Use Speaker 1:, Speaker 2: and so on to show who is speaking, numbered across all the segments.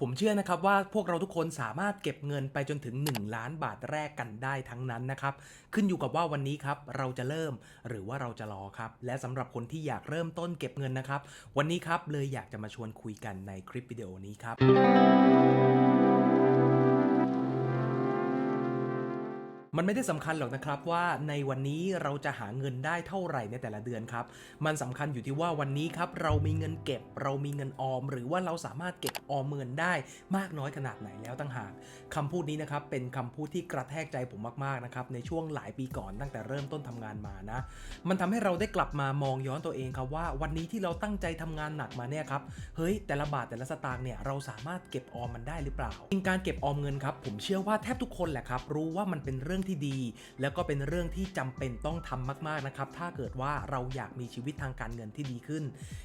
Speaker 1: ผมเชื่อนะครับว่าพวกเราทุกคนสามารถเก็บเงินไปจนถึง 1 ล้านบาทแรกกันได้ทั้งนั้นนะครับ ขึ้นอยู่กับว่าวันนี้ครับเราจะเริ่มหรือว่าเราจะรอครับ และสำหรับคนที่อยากเริ่มต้นเก็บเงินนะครับ วันนี้ครับเลยอยากจะมาชวนคุยกันในคลิปวิดีโอนี้ครับ มันไม่ได้สำคัญหรอกนะครับว่าในวันนี้เราจะหาเงินได้เท่าไหร่ในแต่ละเดือนครับ มันสำคัญอยู่ที่ว่าวันนี้ครับเรามีเงินเก็บ เรามีเงินออม หรือว่าเราสามารถเก็บออมเงินได้มากน้อยขนาดไหนแล้วตั้งหากคำพูดนี้นะครับเป็นคำพูดที่กระแทกใจผมมากๆนะครับในช่วงหลายปีก่อนตั้งแต่เริ่มต้นทำงานมานะ มันทำให้เราได้กลับมามองย้อนตัวเองครับว่าวันนี้ที่เราตั้งใจทำงานหนักมาเนี่ยครับเฮ้ยแต่ละบาทแต่ละสตางค์เนี่ยเราสามารถเก็บออมมันได้หรือเปล่าจริงการเก็บออมเงินครับผมเชื่อว่าแทบทุกคนแหละครับรู้ว่ามันเป็นเรื่องที่ดี แล้วก็เป็นเรื่องที่จำเป็นต้องทำมากๆนะครับถ้าเกิดว่าเราอยากมีชีวิตทางการเงินที่ดีขึ้น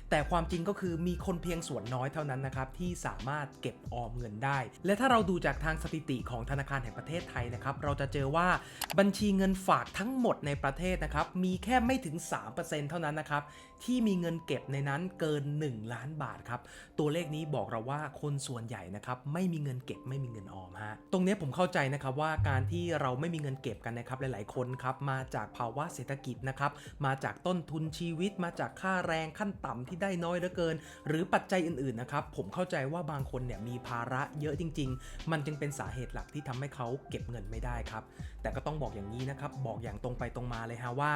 Speaker 1: แต่ความจริงก็คือมีคนเพียงส่วนน้อยเท่านั้นนะครับที่สามารถเก็บออมเงินได้ และถ้าเราดูจากทางสถิติของธนาคารแห่งประเทศไทยนะครับเราจะเจอว่าบัญชีเงินฝากทั้งหมดในประเทศนะครับมีแค่ไม่ถึง 3%เท่านั้นนะครับที่มีเงินเก็บในนั้นเกิน 1 ล้านบาทครับตัวเลขนี้บอกเราว่าคนส่วนใหญ่นะครับไม่มีเงินเก็บไม่มีเงินออมฮะตรงนี้ผมเข้าใจนะครับว่าการที่เราไม่มีเงินเก็บกันนะครับหลาย ๆ คนครับมาจากภาวะเศรษฐกิจนะครับมาจากต้นทุนชีวิต มาจากค่าแรงขั้นต่ำที่ได้น้อยเหลือเกิน หรือปัจจัยอื่น ๆ นะครับผมเข้าใจว่าบางคนเนี่ยมีภาระเยอะจริง ๆ มันจึงเป็นสาเหตุหลักที่ทำให้เขาเก็บเงินไม่ได้ครับแต่ก็ต้องบอกอย่างนี้นะครับบอกอย่างตรงไปตรงมาเลยฮะว่า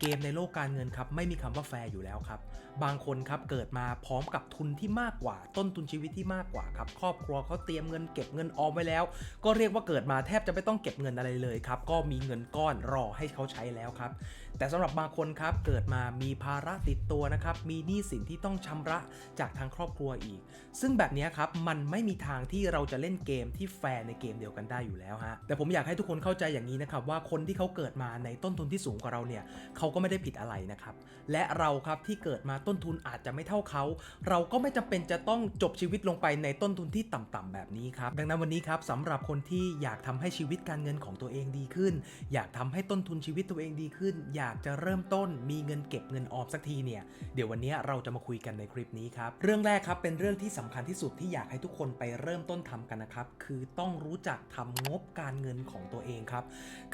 Speaker 1: เกมในโลกการเงินครับไม่มีคำว่าแฟร์อยู่แล้วครับบางคนครับเกิดมาพร้อมกับทุนที่มากกว่า ต้นทุนชีวิตที่มากกว่าครับครอบครัวเขาเตรียมเงินเก็บเงินออมไว้แล้ว ก็เรียกว่าเกิดมาแทบจะไม่ต้องเก็บเงินอะไรเลยครับก็มีเงินก้อนรอให้เขาใช้แล้วครับ แต่สำหรับบางคนครับเกิดมามีภาระติดตัวนะครับมีหนี้สินที่ต้องชำระจากทางครอบครัวอีก ซึ่งแบบนี้ครับมันไม่มีทางที่เราจะเล่นเกมที่แฟร์ในเกมเดียวกันได้อยู่แล้วฮะแต่ผมอยากให้ทุกคนเข้าใจอย่างนี้นะครับว่าคนที่เขาเกิดมาในต้นทุนที่สูงกว่าเราเนี่ยเขาก็ไม่ได้ผิดอะไรนะครับและเราครับที่เกิดมาต้นทุนอาจจะไม่เท่าเขา เราก็ไม่จำเป็นจะต้องจบชีวิตลงไปในต้นทุนที่ต่ำๆแบบนี้ครับดังนั้นวันนี้ครับสำหรับคนที่อยากทำให้ชีวิตการเงินของตัวเองดีขึ้น อยากทำให้ต้นทุนชีวิตตัวเองดีขึ้นอยากากจะเริ่มต้นมีเงินเก็บเงินออมสักทีเนี่ย เดี๋ยววันนี้เราจะมาคุยกันในคลิปนี้ครับ เรื่องแรกครับเป็นเรื่องที่สำคัญที่สุดที่อยากให้ทุกคนไปเริ่มต้นทำกันนะครับ คือต้องรู้จักทำงบการเงินของตัวเองครับ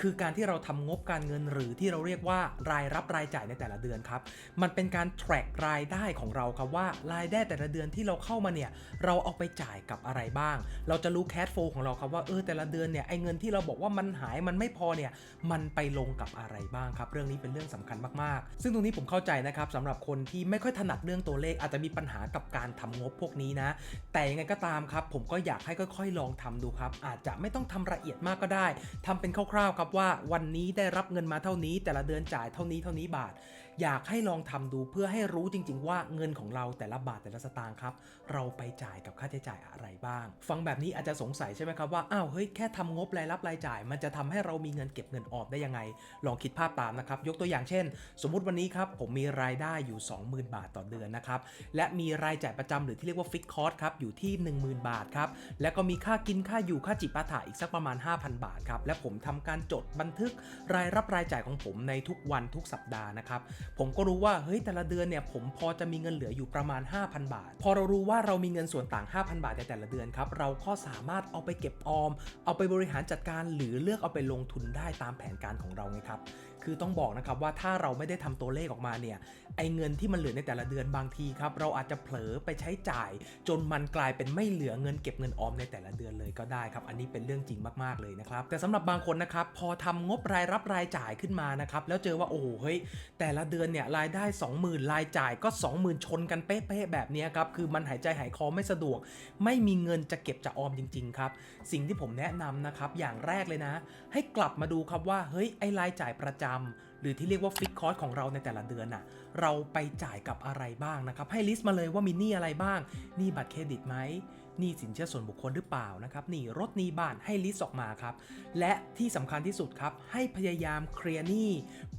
Speaker 1: คือการที่เราทำงบการเงินหรือที่เราเรียกว่ารายรับรายจ่ายในแต่ละเดือนครับ มันเป็นการ track รายได้ของเราครับว่ารายได้แต่ละเดือนที่เราเข้ามาเนี่ยเราเอาไปจ่ายกับอะไรบ้าง เราจะรู้ cash flow ของเราครับว่าเออแต่ละเดือนเนี่ยไอ้เงินที่เราบอกว่ามันหายมันไม่พอเนี่ยมันไปลงกับอะไรบ้างครับ เรื่องนี้เป็นเรื่องสำคัญมากๆ ซึ่งตรงนี้ผมเข้าใจนะครับสำหรับคนที่ไม่ค่อยถนัดเรื่องตัวเลขอาจจะมีปัญหากับการทำงบพวกนี้นะ แต่ยังไงก็ตามครับ ผมก็อยากให้ค่อยๆ ลองทำดูครับ อาจจะไม่ต้องทำละเอียดมากก็ได้ทำเป็นคร่าวๆครับว่าวันนี้ได้รับเงินมาเท่านี้ แต่ละเดือนจ่ายเท่านี้เท่านี้บาท อยากให้ลองทำดูเพื่อให้รู้จริง ๆ ว่าเงินของเราแต่ละบาทแต่ละสตางค์ครับ เราไปจ่ายกับค่าใช้จ่ายอะไรบ้าง ฟังแบบนี้อาจจะสงสัยใช่ไหมครับว่าอ้าวเฮ้ยแค่ทำงบรายรับรายจ่าย มันจะทำให้เรามีเงินเก็บเงินออมได้ยังไง ลองคิดภาพตามนะครับยกตัวอย่างเช่น สมมุติวันนี้ครับผมมีรายได้อยู่ 20,000 บาทต่อเดือนนะครับและมีรายจ่ายประจำหรือที่เรียกว่าฟิกคอร์สครับอยู่ที่ 10,000 บาทครับแล้วก็มีค่ากินค่าอยู่ค่าจิปาถะอีกสักประมาณ 5,000 บาทครับและผมทำการจดบันทึกรายรับรายจ่ายของผมในทุกวันทุกสัปดาห์นะครับผมก็รู้ว่าเฮ้ยแต่ละเดือนเนี่ยผมพอจะมีเงินเหลืออยู่ประมาณ 5,000 บาท พอเรารู้ว่าเรามีเงินส่วนต่าง 5,000 บาทในแต่ละเดือนครับเราก็สามารถเอาไปเก็บออม เอาไปบริหารจัดการ หรือเลือกเอาไปลงทุนได้ตามแผนการของเราไงครับ คือต้องบอกนะครับว่าถ้าเราไม่ได้ทำตัวเลขออกมาเนี่ยไอเงินที่มันเหลือในแต่ละเดือนบางทีครับเราอาจจะเผลอไปใช้จ่าย จนมันกลายเป็นไม่เหลือเงินเก็บเงินออมในแต่ละเดือนเลยก็ได้ครับ อันนี้เป็นเรื่องจริงมากๆเลยนะครับ แต่สำหรับบางคนนะครับพอทำงบรายรับรายจ่ายขึ้นมานะครับแล้วเจอว่าโอ้โหเฮ้ยแต่ละเดือนเนี่ยรายได้ 20,000 รายจ่ายก็ 20,000 ชนกันเป๊ะๆแบบนี้ครับคือมันหายใจหายคอไม่สะดวก ไม่มีเงินจะเก็บจะออมจริงๆครับสิ่งที่ผมแนะนำนะครับอย่างแรกเลยนะ ให้กลับมาดูครับว่าเฮ้ยไอรายจ่ายประจำหรือที่เรียกว่าฟิกคอร์สของเราในแต่ละเดือนน่ะเราไปจ่ายกับอะไรบ้างนะครับ ให้ลิสต์มาเลยว่ามีหนี้อะไรบ้างหนี้บัตรเครดิตไหมหนี้สินเชื่อส่วนบุคคลหรือเปล่านะครับหนี้รถหนี้บ้านให้ลิสต์ออกมาครับ และที่สำคัญที่สุดครับ ให้พยายามเคลียร์หนี้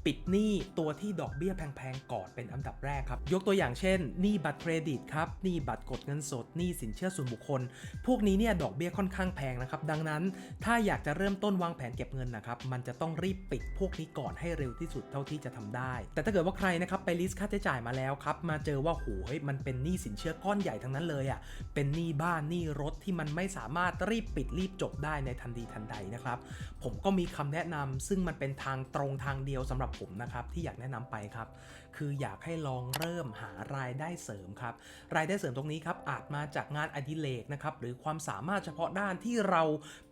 Speaker 1: ปิดหนี้ตัวที่ดอกเบี้ยแพงๆก่อนเป็นอันดับแรกครับ ยกตัวอย่างเช่นหนี้บัตรเครดิตครับหนี้บัตรกดเงินสดหนี้สินเชื่อส่วนบุคคล พวกนี้เนี่ยดอกเบี้ยค่อนข้างแพงนะครับ ดังนั้นถ้าอยากจะเริ่มต้นวางแผนเก็บเงินนะครับ มันจะต้องรีบปิดพวกนี้ก่อนให้เร็วที่สุดเท่าที่จะทำได้ แต่ถ้าเกิดว่าใครนะครับไปลิสต์ค่าใช้จ่ายมาแล้วครับ มาเจอว่าโอ้ยมันเป็นหนี้สินเชื่อก้อนใหญ่ทั้งนั้นเลยอะ เป็นหนี้บ้านหนี้รถที่มันไม่สามารถรีบปิดรีบจบได้ในทันทีทันใดนะครับ ผมก็มีคำแนะนำซึ่งมันเป็นทางตรงทางเดียวสำหรับผมนะครับที่อยากแนะนำไปครับ คืออยากให้ลองเริ่มหารายได้เสริมครับ รายได้เสริมตรงนี้ครับอาจมาจากงานอดิเรกนะครับหรือความสามารถเฉพาะด้านที่เรา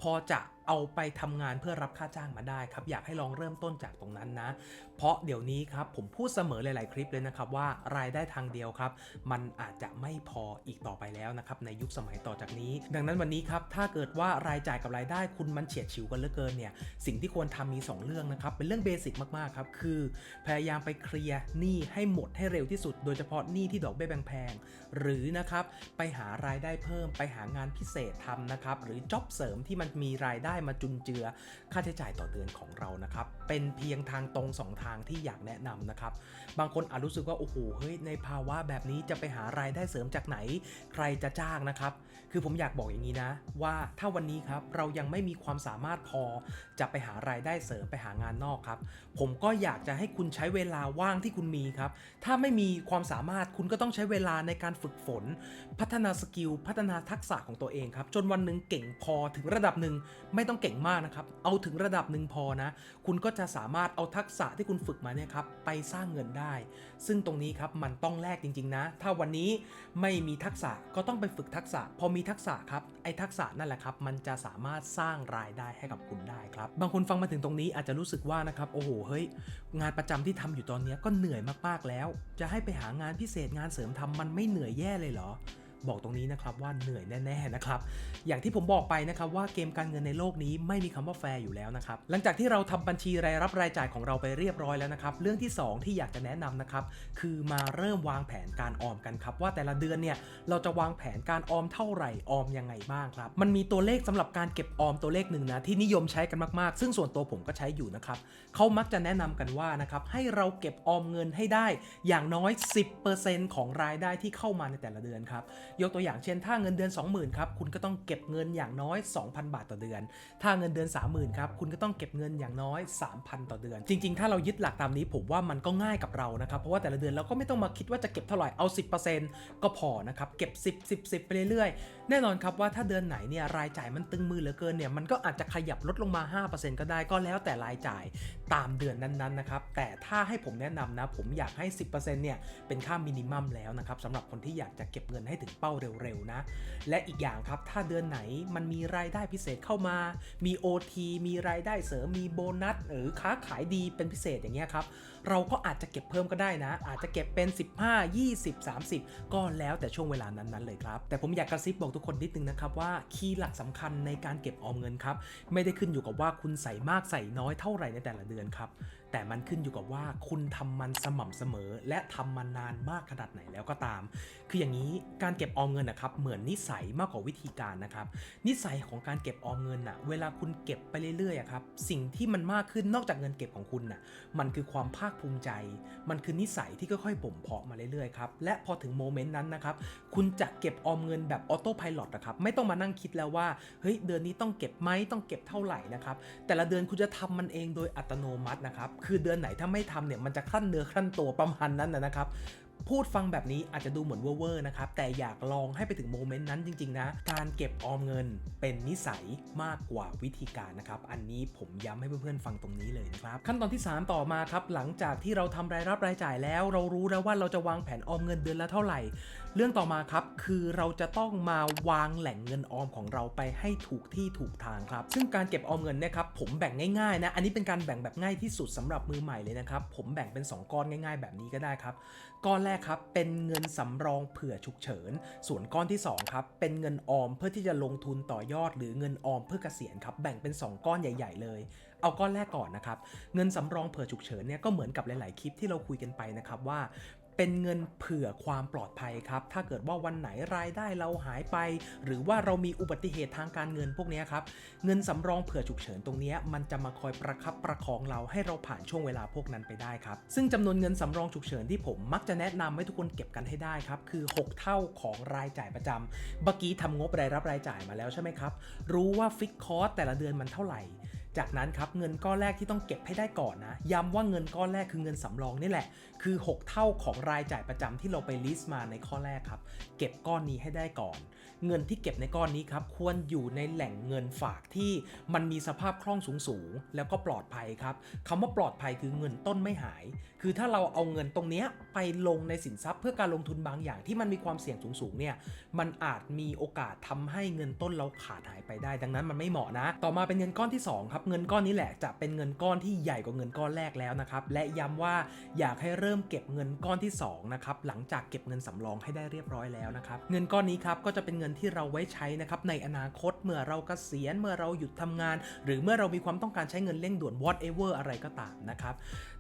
Speaker 1: พอจะเอาไปทำงานเพื่อรับค่าจ้างมาได้ครับ อยากให้ลองเริ่มต้นจากตรงนั้นนะ เพราะเดี๋ยวนี้ครับผมพูดเสมอหลาย ๆ คลิปเลยนะครับว่ารายได้ทางเดียวครับ มันอาจจะไม่พออีกต่อไปแล้วนะครับในยุคสมัยต่อจากนี้ ดังนั้นวันนี้ครับถ้าเกิดว่ารายจ่ายกับรายได้คุณมันเฉียดฉิวกันเหลือเกินเนี่ยสิ่งที่ควรทำมี 2 เรื่องนะครับเป็นเรื่องเบสิกมาก ๆ ครับคือ พยายามไปเคลียร์หนี้ให้หมดให้เร็วที่สุด โดยเฉพาะหนี้ที่ดอกเบี้ยแพงๆหรือนะครับไปหารายได้เพิ่ม ไปหางานพิเศษทำนะครับหรือจ็อบเสริมที่มันมีรายได้มาจุนเจือ ค่าใช้จ่ายต่อเดือนของเรานะครับเป็นเพียงทางตรงสองทางที่อยากแนะนำนะครับบางคนอาจรู้สึกว่าโอ้โหเฮ้ยในภาวะแบบนี้จะไปหารายได้เสริมจากไหน ใครจะจ้างนะครับ คือผมอยากบอกอย่างนี้นะ ว่าถ้าวันนี้ครับเรายังไม่มีความสามารถพอ จะไปหารายได้เสริมไปหางานนอกครับ ผมก็อยากจะให้คุณใช้เวลาว่างที่คุณมีครับ ถ้าไม่มีความสามารถคุณก็ต้องใช้เวลาในการฝึกฝน พัฒนาสกิล พัฒนาทักษะของตัวเองครับ จนวันหนึ่งเก่งพอถึงระดับหนึ่งไม่ต้องเก่งมากนะครับ เอาถึงระดับหนึ่งพอนะ คุณก็จะสามารถเอาทักษะที่คุณฝึกมาเนี่ยครับไปสร้างเงินได้ ซึ่งตรงนี้ครับมันต้องแลกจริง ๆ นะ ถ้าวันนี้ไม่มีทักษะก็ต้องไปฝึกทักษะ พอมีทักษะครับไอ้ทักษะนั่นแหละครับ มันจะสามารถสร้างรายได้ให้กับคุณได้ครับ บางคนฟังมาถึงตรงนี้อาจจะรู้สึกว่านะครับโอ้โหเฮ้ยงานประจำที่ทำอยู่ตอนนี้ก็เหนื่อยมากๆแล้ว จะให้ไปหางานพิเศษงานเสริมทำมันไม่เหนื่อยแย่เลยเหรอ บอกตรงนี้นะครับว่าเหนื่อยแน่ๆนะครับอย่างที่ผมบอกไปนะครับว่าเกมการเงินในโลกนี้ไม่มีคำว่าแฟร์อยู่แล้วนะครับหลังจากที่เราทำบัญชีรายรับรายจ่ายของเราไปเรียบร้อยแล้วนะครับเรื่องที่ 2 ที่อยากจะแนะนำนะครับคือมาเริ่มวางแผนการออมกันครับว่าแต่ละเดือนเนี่ยเราจะวางแผนการออมเท่าไหร่ออมยังไงบ้างครับมันมีตัวเลขสำหรับการเก็บออมตัวเลขหนึ่งนะที่นิยมใช้กันมากๆ ซึ่งส่วนตัวผมก็ใช้อยู่นะครับเขามักจะแนะนำกันว่านะครับให้เราเก็บออมเงินให้ได้อย่างน้อย 10%ของรายได้ที่เข้ามาในแต่ละเดือนครับยกตัวอย่างเช่น ถ้าเงินเดือน 20,000ครับคุณก็ต้องเก็บเงินอย่างน้อย 2,000 บาทต่อเดือน ถ้าเงินเดือน 30,000ครับคุณก็ต้องเก็บเงินอย่างน้อย 3,000 ต่อเดือน จริง ๆ ถ้าเรายึดหลักตามนี้ผมว่ามันก็ง่ายกับเรานะครับเพราะว่าแต่ละเดือนเราก็ไม่ต้องมาคิดว่าจะเก็บเท่าไหร่เอา 10%ก็พอนะครับเก็บ 10 10 10ไปเรื่อยๆ แน่นอนครับว่าถ้าเดือนไหนเนี่ยรายจ่ายมันตึงมือเหลือเกินเนี่ยมันก็อาจจะขยับลดลงมา 5%ก็ได้ก็แล้วแต่รายจ่ายตามเดือนนั้นๆนะครับแต่ถ้าให้ผมแนะนำนะผมอยากให้ 10%เนี่ยเป็นค่ามินิมัมแล้วนะครับสำหรับคนที่อยากจะเก็บเงินให้ถึงเป้าเร็วๆนะ และอีกอย่างครับถ้าเดือนไหนมันมีรายได้พิเศษเข้ามา มี OT มีรายได้เสริมมีโบนัสหรือค้าขายดีเป็นพิเศษอย่างเงี้ยครับ เราก็อาจจะเก็บเพิ่มก็ได้นะ อาจจะเก็บเป็น 15 20 30 ก็แล้วแต่ช่วงเวลานั้นๆเลยครับ แต่ผมอยากกระซิบบอกทุกคนนิดนึงนะครับว่าคีย์หลักสำคัญในการเก็บออมเงินครับ ไม่ได้ขึ้นอยู่กับว่าคุณใส่มากใส่น้อยเท่าไหร่ในแต่ละเดือนครับ แต่มันขึ้นอยู่กับว่าคุณทำมันสม่ำเสมอ และทำมันนานมากขนาดไหนแล้วก็ตาม คืออย่างนี้การเก็บออมเงินนะครับเหมือนนิสัยมากกว่าวิธีการนะครับ นิสัยของการเก็บออมเงินน่ะเวลาคุณเก็บไปเรื่อยๆครับสิ่งที่มันมากขึ้นนอกจากเงินเก็บของคุณน่ะมันคือความภาคภูมิใจ มันคือนิสัยที่ค่อยๆบ่มเพาะมาเรื่อยๆครับ และพอถึงโมเมนต์นั้นนะครับ คุณจะเก็บออมเงินแบบออโต้พายโลดนะครับ ไม่ต้องมานั่งคิดแล้วว่า เฮ้ย เดือนนี้ต้องเก็บไหมต้องเก็บเท่าไหร่นะครับ แต่ละเดือนคุณจะทำมันเองโดยอัตโนมัตินะครับ คือเดือนไหนถ้าไม่ทำเนี่ย มันจะขั้นเนื้อขั้นตัวประมาณนั้นนะครับ พูดฟังแบบนี้อาจจะดูเหมือนเวอร์นะครับ แต่อยากลองให้ไปถึงโมเมนต์นั้นจริง ๆ นะ การเก็บออมเงินเป็นนิสัยมากกว่าวิธีการนะครับ อันนี้ผมย้ำให้เพื่อนๆฟังตรงนี้เลยนะครับ ขั้นตอนที่ 3 ต่อมาครับ หลังจากที่เราทำรายรับรายจ่ายแล้ว เรารู้แล้วว่าเราจะวางแผนออมเงินเดือนละเท่าไหร่เรื่องต่อมาครับคือเราจะต้องมาวางแหล่งเงินออมของเราไปให้ถูกที่ถูกทางครับ ซึ่งการเก็บออมเงินเนี่ยครับผมแบ่งง่ายๆนะอันนี้เป็นการแบ่งแบบง่ายที่สุดสำหรับมือใหม่เลยนะครับผมแบ่งเป็น 2 ก้อนง่าย ๆ แบบนี้ก็ได้ครับก้อนแรกครับเป็นเงินสำรองเผื่อฉุกเฉิน ส่วนก้อนที่2ครับเป็นเงินออมเพื่อที่จะลงทุนต่อยอด หรือเงินออมเพื่อเกษียณครับแบ่งเป็น 2 ก้อนใหญ่ ๆ เลย เอาก้อนแรกก่อนนะครับเงินสำรองเผื่อฉุกเฉินเนี่ยก็เหมือนกับหลาย ๆ คลิปที่เราคุยกันไปนะครับว่า เป็นเงินเผื่อความปลอดภัยครับ ถ้าเกิดว่าวันไหนรายได้เราหายไป หรือว่าเรามีอุบัติเหตุทางการเงินพวกนี้ครับ เงินสำรองเผื่อฉุกเฉินตรงนี้มันจะมาคอยประคับประคองเราให้เราผ่านช่วงเวลาพวกนั้นไปได้ครับ ซึ่งจำนวนเงินสำรองฉุกเฉินที่ผมมักจะแนะนำให้ทุกคนเก็บกันให้ได้ครับ คือ 6 เท่าของรายจ่ายประจำเมื่อกี้ทำงบรายรับรายจ่ายมาแล้วใช่ไหมครับ รู้ว่าฟิกคอร์สแต่ละเดือนมันเท่าไหร่ จากนั้นครับเงินก้อนแรกที่ต้องเก็บให้ได้ก่อนนะย้ำว่าเงินก้อนแรกคือเงินสำรองนี่แหละ คือ 6 เท่าของรายจ่ายประจำที่เราไปลิสต์มาในข้อแรกครับ เก็บก้อนนี้ให้ได้ก่อน เงินที่เก็บในก้อนนี้ครับควรอยู่ในแหล่งเงินฝากที่มันมีสภาพคล่องสูงสูงแล้วก็ปลอดภัยครับคำว่าปลอดภัยคือเงินต้นไม่หาย คือถ้าเราเอาเงินตรงเนี้ยไปลงในสินทรัพย์เพื่อการลงทุนบางอย่างที่มันมีความเสี่ยงสูงๆเนี่ยมันอาจมีโอกาสทำให้เงินต้นเราขาดหายไปได้ ดังนั้นมันไม่เหมาะนะ ต่อมาเป็นเงินก้อนที่สองครับ เงินก้อนนี้แหละจะเป็นเงินก้อนที่ใหญ่กว่าเงินก้อนแรกแล้วนะครับและย้ำว่าอยากให้เริ่มเก็บเงินก้อนที่สองนะครับหลังจากเก็บเงินสำรองให้ได้เรียบร้อยแล้วนะครับเงินก้อนนี้ครับก็จะเป็นเงินที่เราไว้ใช้นะครับในอนาคตเมื่อเราเกษียณเมื่อเราหยุดทำงาน หรือเมื่อเรามีความต้องการใช้เงินเร่งด่วน whatever อะไรก็ตามนะครับ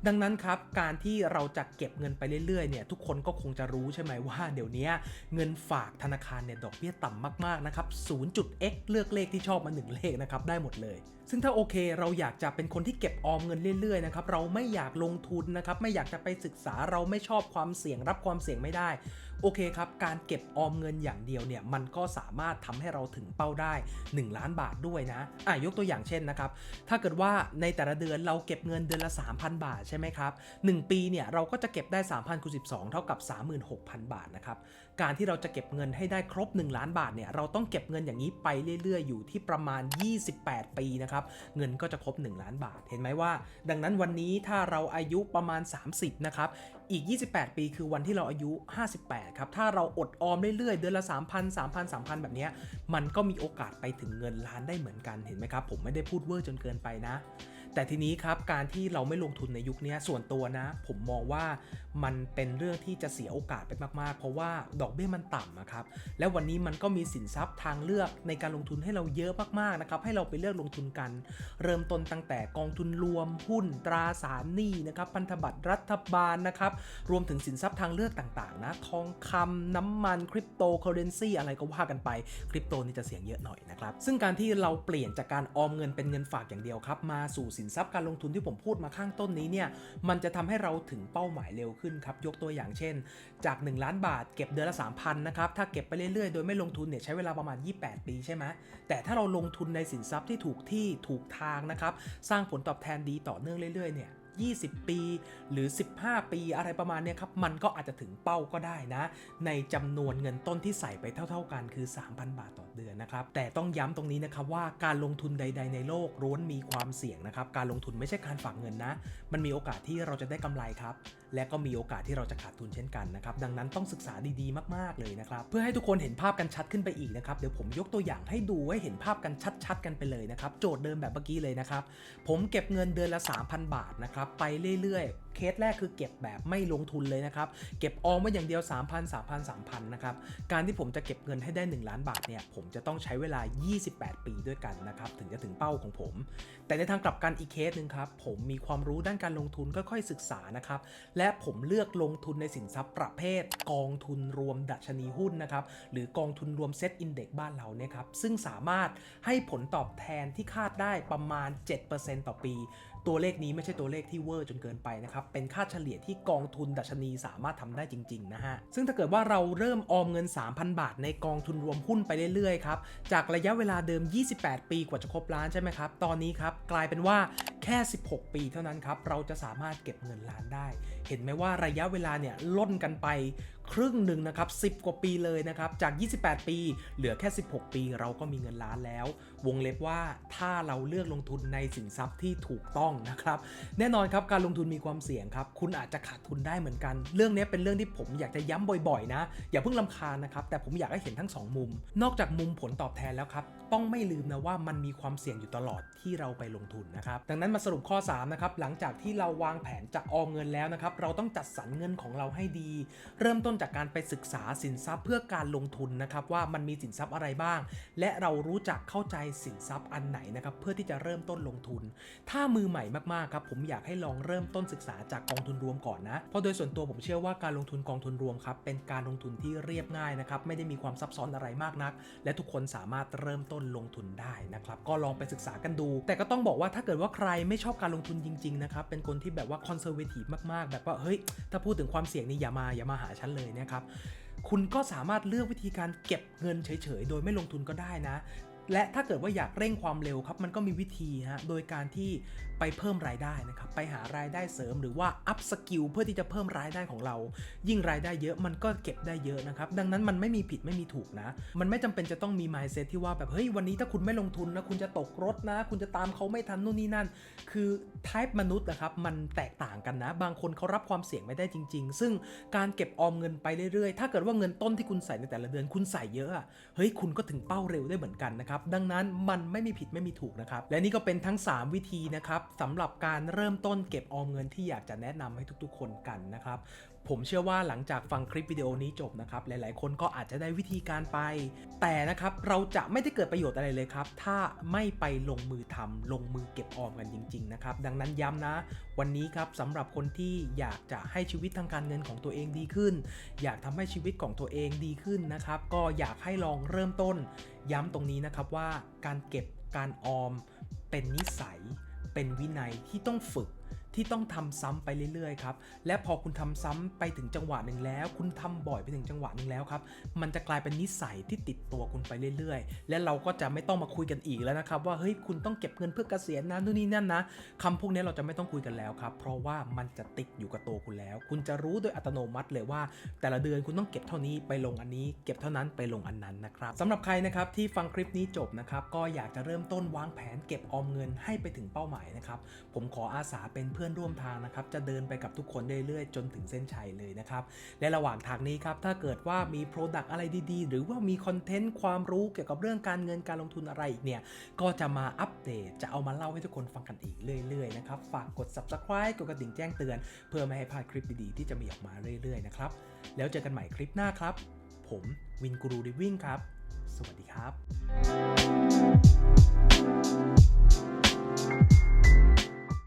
Speaker 1: ดังนั้นครับการที่เราจะเก็บเงินไปเรื่อยๆเนี่ยทุกคนก็คงจะรู้ใช่ไหมว่าเดี๋ยวนี้เงินฝากธนาคารเนี่ยดอกเบี้ยต่ำมากๆนะครับ 0.x เลือกเลขที่ชอบมา 1 เลขนะครับได้หมดเลย ซึ่งถ้าโอเคเราอยากจะเป็นคนที่เก็บออมเงินเรื่อยๆนะครับเราไม่อยากลงทุนนะครับไม่อยากจะไปศึกษาเราไม่ชอบความเสี่ยงรับความเสี่ยงไม่ได้ โอเคครับ การเก็บออมเงินอย่างเดียวเนี่ยมันก็สามารถทำให้เราถึงเป้าได้ 1 ล้านบาทด้วยนะอะยกตัวอย่างเช่นนะครับ ถ้าเกิดว่าในแต่ละเดือนเราเก็บเงินเดือนละ 3,000 บาทใช่ไหมครับ1ปีเนี่ยเราก็จะเก็บได้ 3,000คูณ12 เท่ากับ 36,000 บาทนะครับ การที่เราจะเก็บเงินให้ได้ครบ 1 ล้านบาทเนี่ยเราต้องเก็บเงินอย่างนี้ไปเรื่อย ๆ อยู่ที่ประมาณ 28 ปีนะครับเงินก็จะครบ 1 ล้านบาท เห็นไหมว่า ดังนั้นวันนี้ถ้าเราอายุประมาณ 30นะครับ อีก 28 ปีคือวันที่เราอายุ 58 ครับ ถ้าเราอดออมเรื่อยๆ เดือนละ 3,000 3,000 3,000 แบบนี้ มันก็มีโอกาสไปถึงเงินล้านได้เหมือนกัน เห็นไหมครับ ผมไม่ได้พูดเวอร์จนเกินไปนะ แต่ทีนี้ครับการที่เราไม่ลงทุนในยุคนี้ส่วนตัวนะ ผมมองว่ามันเป็นเรื่องที่จะเสียโอกาสไปมากๆ เพราะว่าดอกเบี้ยมันต่ำอะครับและวันนี้มันก็มีสินทรัพย์ทางเลือกในการลงทุนให้เราเยอะมากๆนะครับให้เราไปเลือกลงทุนกัน เริ่มต้นตั้งแต่กองทุนรวมหุ้นตราสารหนี้นะครับพันธบัตรรัฐบาลนะครับรวมถึงสินทรัพย์ทางเลือกต่างๆนะทองคำน้ำมันคริปโตเคอเรนซีอะไรก็ว่ากันไปคริปโตนี่จะเสี่ยงเยอะหน่อยนะครับซึ่งการที่เราเปลี่ยนจากการออมเงินเป็นเงินฝากอย่างเดียวครับมาสู่สิินทรัพย์การลงทุนที่ผมพูดมาข้างต้นนี้เนี่ยมันจะทำให้เราถึงเป้าหมายเร็วขึ้นครับยกตัวอย่างเช่น จาก 1 ล้านบาทเก็บเดือนละ 3,000นะครับถ้าเก็บไปเรื่อยๆ โดยไม่ลงทุนเนี่ยใช้เวลาประมาณ 28 ปีใช่ไหมแต่ถ้าเราลงทุนในสินทรัพย์ที่ถูกที่ถูกทางนะครับสร้างผลตอบแทนดีต่อเนื่องเรื่อยๆเนี่ย 20 ปี หรือ 15 ปีอะไรประมาณเนี้ยครับ มันก็อาจจะถึงเป้าก็ได้นะ ในจำนวนเงินต้นที่ใส่ไปเท่า ๆกันคือ 3,000 บาทต่อเดือนนะครับ แต่ต้องย้ำตรงนี้นะครับว่าการลงทุนใด ๆ ในโลกล้วนมีความเสี่ยงนะครับ การลงทุนไม่ใช่การฝากเงินนะ มันมีโอกาสที่เราจะได้กำไรครับ และก็มีโอกาสที่เราจะขาดทุนเช่นกันนะครับ ดังนั้นต้องศึกษาดีๆ มากๆ เลยนะครับ เพื่อให้ทุกคนเห็นภาพกันชัดขึ้นไปอีกนะครับ เดี๋ยวผมยกตัวอย่างให้ดูให้เห็นภาพกันชัด ๆ กันไปเลยนะครับ โจทย์เดิมแบบเมื่อกี้เลยนะครับ ผมเก็บเงินเดือนละ 3,000 บาทนะครับไปเรื่อยๆ เคสแรกคือเก็บแบบไม่ลงทุนเลยนะครับ เก็บออมไว้อย่างเดียว 3,000 3,000 3,000นะครับ การที่ผมจะเก็บเงินให้ได้ 1 ล้านบาทเนี่ย ผมจะต้องใช้เวลา 28 ปีด้วยกันนะครับ ถึงจะถึงเป้าของผม แต่ในทางกลับกันอีกเคสหนึ่งครับ ผมมีความรู้ด้านการลงทุนค่อยๆศึกษานะครับ และผมเลือกลงทุนในสินทรัพย์ประเภท กองทุนรวมดัชนีหุ้นนะครับ หรือกองทุนรวมเซ็ตอินเด็กซ์บ้านเราเนี่ยครับ ซึ่งสามารถให้ผลตอบแทนที่คาดได้ประมาณ 7%ต่อปี ตัวเลขนี้ไม่ใช่ตัวเลขที่เวอร์จนเกินไปนะครับ เป็นค่าเฉลี่ยที่กองทุนดัชนีสามารถทำได้จริงๆนะฮะ ซึ่งถ้าเกิดว่าเราเริ่มออมเงิน 3,000 บาท ในกองทุนรวมหุ้นไปเรื่อยๆครับ จากระยะเวลาเดิม 28 ปีกว่าจะครบล้านใช่ไหมครับ ตอนนี้ครับกลายเป็นว่าแค่ 16 ปีเท่านั้นครับ เราจะสามารถเก็บเงินล้านได้ เห็นไหมว่าระยะเวลาเนี่ยล่นกันไปครึ่งหนึ่งนะครับ 10 กว่าปีเลยนะครับ จาก 28 ปี เหลือแค่ 16 ปีเราก็มีเงินล้านแล้ว วงเล็บว่าถ้าเราเลือกลงทุนในสินทรัพย์ที่ถูกต้องนะครับ แน่นอนครับการลงทุนมีความเสี่ยงครับ คุณอาจจะขาดทุนได้เหมือนกัน เรื่องนี้เป็นเรื่องที่ผมอยากจะย้ำบ่อยๆ นะ อย่าเพิ่งลำคาญนะครับ แต่ผมอยากให้เห็นทั้งสองมุม นอกจากมุมผลตอบแทนแล้วครับ ต้องไม่ลืมนะว่ามันมีความเสี่ยงอยู่ตลอดที่เราไปลงทุนนะครับ ดังนั้นมาสรุปข้อ3นะครับ หลังจากที่เราวางแผนจะออมเงินแล้วนะครับ เราต้องจัดสรรเงินของเราให้ดี เริ่มต้น้นจากการไปศึกษาสินทรัพย์เพื่อการลงทุนนะครับว่ามันมีสินทรัพย์อะไรบ้าง และเรารู้จักเข้าใจสินทรัพย์อันไหนนะครับเพื่อที่จะเริ่มต้นลงทุน ถ้ามือใหม่มากๆครับผมอยากให้ลองเริ่มต้นศึกษาจากกองทุนรวมก่อนนะเพราะโดยส่วนตัวผมเชื่อว่าการลงทุนกองทุนรวมครับเป็นการลงทุนที่เรียบง่ายนะครับไม่ได้มีความซับซ้อนอะไรมากนัก และทุกคนสามารถเริ่มต้นลงทุนได้นะครับก็ลองไปศึกษากันดู แต่ก็ต้องบอกว่าถ้าเกิดว่าใครไม่ชอบการลงทุนจริงๆนะครับเป็นคนที่แบบว่าคอนเซอร์เวทีฟมากๆ แบบว่าเฮ้ยถ้าพูดถึงความเสี่ยงนี่อย่ามาอย่ามาหาฉันเลยนะครับ คุณก็สามารถเลือกวิธีการเก็บเงินเฉยๆ โดยไม่ลงทุนก็ได้นะ และถ้าเกิดว่าอยากเร่งความเร็วครับ มันก็มีวิธีฮะ โดยการที่ไปเพิ่มรายได้นะครับ ไปหารายได้เสริมหรือว่าอัพสกิลเพื่อที่จะเพิ่มรายได้ของเรา ยิ่งรายได้เยอะมันก็เก็บได้เยอะนะครับ ดังนั้นมันไม่มีผิดไม่มีถูกนะ มันไม่จำเป็นจะต้องมี mindset ที่ว่าแบบเฮ้ยวันนี้ถ้าคุณไม่ลงทุนนะคุณจะตกรถนะ คุณจะตามเขาไม่ทันนู่นนี่นั่น คือ type มนุษย์นะครับมันแตกต่างกันนะ บางคนเขารับความเสี่ยงไม่ได้จริง ๆ ซึ่งการเก็บออมเงินไปเรื่อยๆ ถ้าเกิดว่าเงินต้นที่คุณใส่ในแต่ละเดือนคุณใส่เยอะอะเฮ้ยคุณก็ถึงเป้าเร็วได้เหมือนกันนะครับดังนั้นมันไม่มีผิดไม่มีถูกนะครับ และนี่ก็เป็นทั้ง 3 วิธีนะครับสำหรับการเริ่มต้นเก็บออมเงินที่อยากจะแนะนำให้ทุกๆ คนกันนะครับ ผมเชื่อว่าหลังจากฟังคลิปวิดีโอนี้จบนะครับ หลายๆ คนก็อาจจะได้วิธีการไป แต่นะครับเราจะไม่ได้เกิดประโยชน์อะไรเลยครับ ถ้าไม่ไปลงมือทำลงมือเก็บออมกันจริง ๆ นะครับ ดังนั้นย้ำนะ วันนี้ครับสำหรับคนที่อยากจะให้ชีวิตทางการเงินของตัวเองดีขึ้น อยากทำให้ชีวิตของตัวเองดีขึ้นนะครับ ก็อยากให้ลองเริ่มต้น ย้ำตรงนี้นะครับว่าการเก็บการออมเป็นนิสัย เป็นวินัยที่ต้องฝึก ที่ต้องทำซ้ำไปเรื่อยๆครับและพอคุณทำซ้ำไปถึงจังหวะหนึ่งแล้ว คุณทำบ่อยไปถึงจังหวะหนึ่งแล้วครับมันจะกลายเป็นนิสัยที่ติดตัวคุณไปเรื่อยๆ และเราก็จะไม่ต้องมาคุยกันอีกแล้วนะครับว่าเฮ้ยคุณต้องเก็บเงินเพื่อเกษียณนะนู่นนี่นั่นนะคำพวกนี้เราจะไม่ต้องคุยกันแล้วครับเพราะว่ามันจะติดอยู่กับตัวคุณแล้ว คุณจะรู้โดยอัตโนมัติเลยว่า แต่ละเดือนคุณต้องเก็บเท่านี้ไปลงอันนี้ เก็บเท่านั้นไปลงอันนั้นนะครับสำหรับใครนะครับที่ฟังคลิปนี้จบนะครับก็อยากจะเริ่มต้นวางแผนเก็บออมเงินให้ไปถึงเป้าหมายนะครับผมขออาสาเป็นเพื่อื่อนร่วมทางนะครับจะเดินไปกับทุกคนเรื่อยๆ จนถึงเส้นชัยเลยนะครับและระหว่างทางนี้ครับถ้าเกิดว่ามี Product อะไรดีๆ หรือว่ามีคอนเทนต์ความรู้เกี่ยวกับเรื่องการเงินการลงทุนอะไรอีกเนี่ยก็จะมาอัปเดตจะเอามาเล่าให้ทุกคนฟังกันอีกเรื่อยๆนะครับฝากกด subscribe กดกระดิ่งแจ้งเตือน เพื่อไม่ให้พลาดคลิปดีๆที่จะมีออกมาเรื่อยๆนะครับแล้วเจอกันใหม่คลิปหน้าครับ ผมวินกูรูดิวิ่งครับ สวัสดีครับ